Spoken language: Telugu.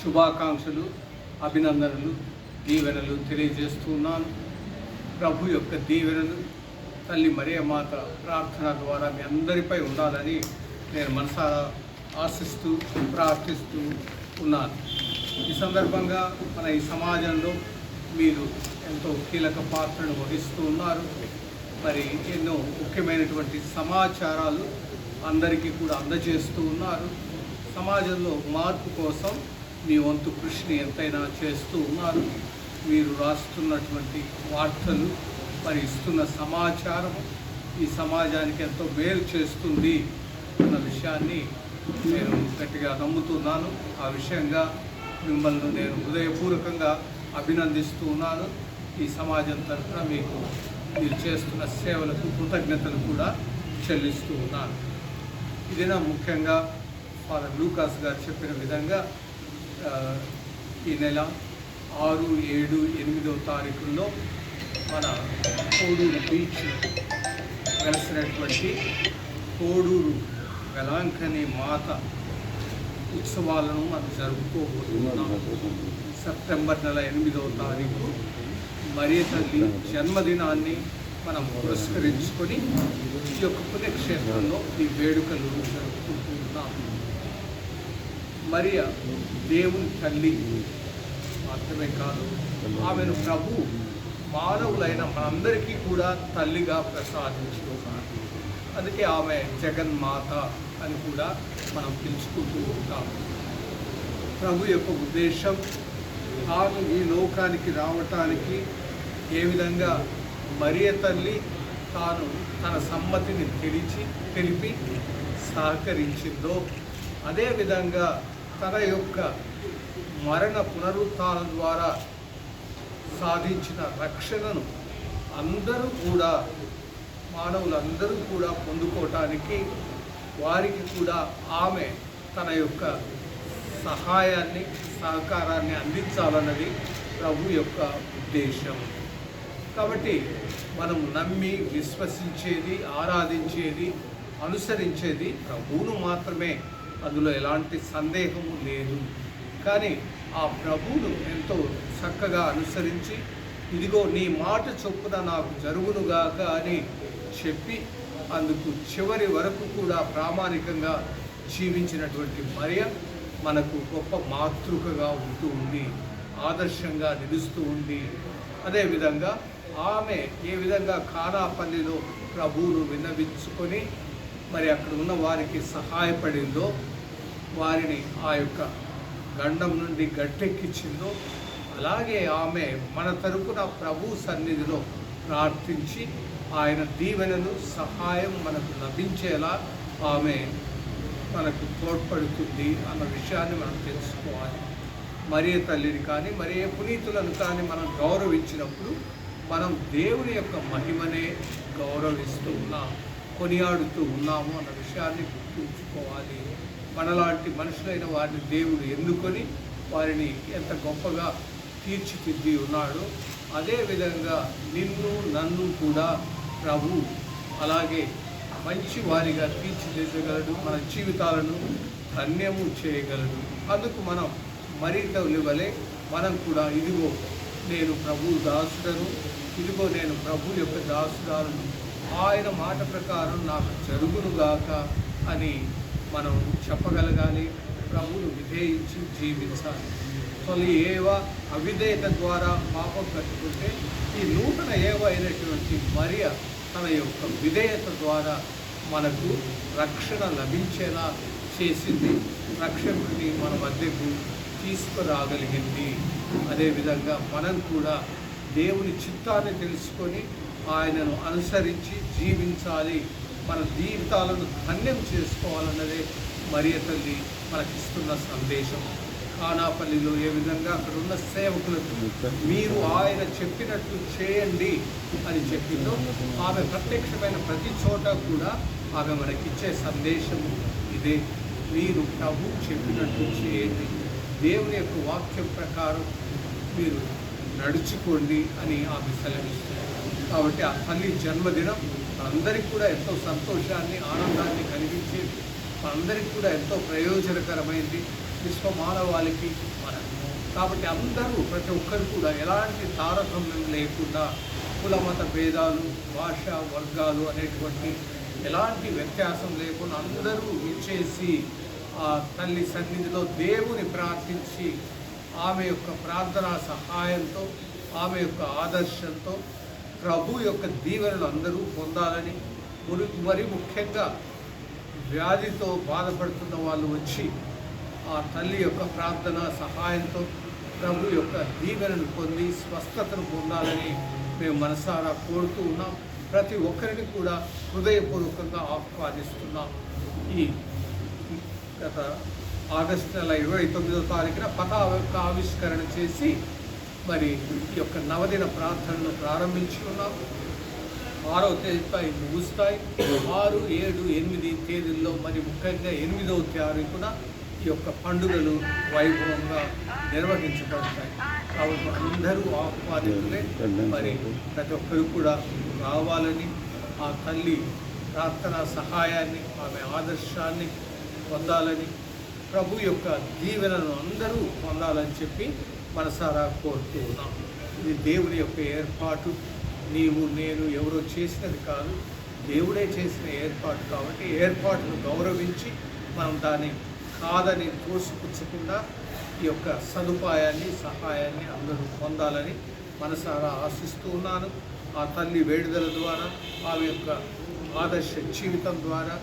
శుభాకాంక్షలు అభినందనలు దీవెనలు తెలియజేస్తున్నాను. ప్రభు యొక్క దీవెనలు తల్లి మరియమాత ప్రార్థన ద్వారా మీ అందరిపై ఉండాలని నేను మనసారా ఆశిస్తూ ప్రార్థిస్తూ ఉన్నాను. ఈ సందర్భంగా మన ఈ సమాజంలో మీరు ఎంతో కీలక పాత్రను వహిస్తూ ఉన్నారు. మరి ఎన్నో ముఖ్యమైనటువంటి సమాచారాలు అందరికీ కూడా అందజేస్తూ ఉన్నారు. సమాజంలో మార్పు కోసం మీ వంతు కృషిని ఎంతైనా చేస్తూ ఉన్నారు. మీరు రాస్తున్నటువంటి వార్తలు మరి ఇస్తున్న సమాచారం ఈ సమాజానికి ఎంతో మేలు చేస్తుంది అన్న విషయాన్ని నేను గట్టిగా నమ్ముతున్నాను. ఆ విషయంగా మిమ్మల్ని నేను హృదయపూర్వకంగా అభినందిస్తూ ఉన్నాను. ఈ సమాజం తరఫున మీకు మీరు చేస్తున్న సేవలకు కృతజ్ఞతలు కూడా చెల్లిస్తూ ఉన్నాను. ఇదేనా ముఖ్యంగా ఫాదర్ లూకాస్ గారు చెప్పిన విధంగా ఈ నెల ఆరు ఏడు ఎనిమిదవ తారీఖుల్లో మన కోడూరు బీచ్ వెలసినటువంటి కోడూరు వెలాంకని మాత ఉత్సవాలను మనం జరుపుకోబోతున్నాం. సెప్టెంబర్ నెల ఎనిమిదవ తారీఖు. మరీ తల్లి జన్మదినాన్ని మనం పురస్కరించుకొని ఈ యొక్క పుణ్యక్షేత్రంలో ఈ వేడుకలు జరుపుకుంటున్నాము మరియ దేవుని తల్లి. మాత్రమే కాదు ఆమెను ప్రభు మానవులైన మనందరికీ కూడా తల్లిగా ప్రసాదించిన అందుకే ఆమె జగన్మాత అని కూడా మనం పిలుచుకుంటూ ఉంటాం. ప్రభు యొక్క ఉద్దేశం తాను ఈ లోకానికి రావటానికి ఏ విధంగా మరియ తల్లి తాను తన సమ్మతిని తెలిచి తెలిపి సహకరించిందో అదేవిధంగా తన యొక్క మరణ పునరుత్థాన ద్వారా సాధించిన రక్షణను అందరూ కూడా మానవులందరూ కూడా పొందుకోవటానికి వారికి కూడా ఆమె తన యొక్క సహాయాన్ని సహకారాన్ని అందించాలన్నది ప్రభు యొక్క ఉద్దేశం. కాబట్టి మనం నమ్మి విశ్వసించేది ఆరాధించేది అనుసరించేది ప్రభువును మాత్రమే. అందులో ఎలాంటి సందేహము లేదు. కానీ ఆ ప్రభువును ఎంతో చక్కగా అనుసరించి ఇదిగో నీ మాట చొప్పున నాకు జరుగునుగాక అని చెప్పి అందుకు చివరి వరకు కూడా ప్రామాణికంగా జీవించినటువంటి మరియ మనకు గొప్ప మాతృకగా ఉంటూ ఉంది ఆదర్శంగా నిలుస్తూ ఉంది అదేవిధంగా ఆమె ఏ విధంగా కానాపల్లిలో ప్రభువును విన్నవించుకొని మరి అక్కడ ఉన్న వారికి సహాయపడిందో వారిని ఆ యొక్క గండం నుండి గట్టెక్కించిందో అలాగే ఆమె మన తరపున ప్రభు సన్నిధిలో ప్రార్థించి ఆయన దీవెనలు సహాయం మనకు లభించేలా ఆమె మనకు తోడ్పడుతుంది అన్న విషయాన్ని మనం తెలుసుకోవాలి. మరే తల్లిని కానీ మరే పునీతులను కానీ మనం గౌరవించినప్పుడు మనం దేవుని యొక్క మహిమనే గౌరవిస్తూ ఉన్నాం. కొనియాడుతూ ఉన్నాము అన్న విషయాన్ని గుర్తుంచుకోవాలి. మనలాంటి మనుషులైన వారిని దేవుడు ఎన్నుకొని వారిని ఎంత గొప్పగా తీర్చిదిద్ది ఉన్నాడో అదేవిధంగా నిన్ను నన్ను కూడా ప్రభు అలాగే మంచి వారిగా తీర్చిదిద్దగలడు. మన జీవితాలను ధన్యము చేయగలడు. అందుకు మనం మరింత వలె మనం కూడా ఇదిగో నేను ప్రభు దాసుడను ఇదిగో నేను ప్రభు యొక్క దాసుడాలను ఆయన మాట ప్రకారం నాకు జరుగునుగాక అని మనం చెప్పగలగాలి. ప్రభువును విధేయించి జీవించాలి. తొలి ఏవ అవిధేయత ద్వారా పాపం కట్టుకుంటే ఈ నూతన ఏవ అయినటువంటి మరియ తన యొక్క విధేయత ద్వారా మనకు రక్షణ లభించేలా చేసింది. రక్షకుడిని మన మధ్యకు తీసుకురాగలిగింది. అదేవిధంగా మనం కూడా దేవుని చిత్తాన్ని తెలుసుకొని ఆయనను అనుసరించి జీవించాలి. మన జీవితాలను ధన్యం చేసుకోవాలన్నదే మరియ తల్లి మనకిస్తున్న సందేశం. కానాపల్లిలో ఏ విధంగా అక్కడ ఉన్న సేవకులకు మీరు ఆయన చెప్పినట్టు చేయండి అని చెప్పిందో ఆమె ప్రత్యక్షమైన ప్రతి చోట కూడా ఆమె మనకిచ్చే సందేశం ఇదే. మీరు ప్రభు చెప్పినట్టు చేయండి. దేవుని యొక్క వాక్యం ప్రకారం మీరు నడుచుకోండి అని ఆమె సెలవిస్తున్నారు కాబట్టి ఆ తల్లి జన్మదినం అందరికి కూడా ఎంతో సంతోషాన్ని ఆనందాన్ని కలిగించేది. అందరికి కూడా ఎంతో ప్రయోజనకరమైంది. విశ్వ మానవాళికి మనం. కాబట్టి అందరూ ప్రతి ఒక్కరు కూడా ఎలాంటి తారతమ్యం లేకుండా కుల మత భేదాలు భాష వర్గాలు అనేటువంటి ఎలాంటి వ్యత్యాసం లేకుండా అందరూ ఇచ్చేసి ఆ తల్లి సన్నిధిలో దేవుని ప్రార్థించి ఆమె యొక్క ప్రార్థనా సహాయంతో ఆమె యొక్క ఆదర్శంతో ప్రభు యొక్క దీవెనలు అందరూ పొందాలని మరి మరి ముఖ్యంగా వ్యాధితో బాధపడుతున్న వాళ్ళు వచ్చి ఆ తల్లి యొక్క ప్రార్థన సహాయంతో ప్రభు యొక్క దీవెనను పొంది స్వస్థతను పొందాలని మేము మనసారా కోరుతూ ఉన్నాం. ప్రతి ఒక్కరిని కూడా హృదయపూర్వకంగా ఆహ్వానిస్తున్నాం. ఈ గత ఆగస్టు నెల ఇరవై తొమ్మిదో తారీఖున పతాక యొక్క ఆవిష్కరణ చేసి మరి ఈ యొక్క నవదిన ప్రార్థనను ప్రారంభించి ఉన్నాము ఆరో తేదీపై ముగుస్తాయి. ఆరు ఏడు ఎనిమిది తేదీల్లో మరి ముఖ్యంగా ఎనిమిదవ తారీఖున ఈ యొక్క పండుగలు వైభవంగా నిర్వహించబడతాయి. కాబట్టి అందరూ ఆహ్వానితులే. మరి ప్రతి ఒక్కరు కూడా రావాలని ఆ తల్లి ప్రార్థన సహాయాన్ని ఆమె ఆదర్శాన్ని పొందాలని ప్రభు యొక్క దీవెనను అందరూ పొందాలని చెప్పి మనసారా కోరుతూ ఉన్నాం. ఇది దేవుని యొక్క ఏర్పాటు. నీవు నేను ఎవరో చేసినది కాదు. దేవుడే చేసిన ఏర్పాటు కాబట్టి ఏర్పాటును గౌరవించి మనం దాన్ని కాదని తోసిపుచ్చకుండా ఈ యొక్క సదుపాయాన్ని సహాయాన్ని అందరూ పొందాలని మనసారా ఆశిస్తూ ఉన్నాను. ఆ తల్లి వేడుదల ద్వారా ఆమె యొక్క ఆదర్శ జీవితం ద్వారా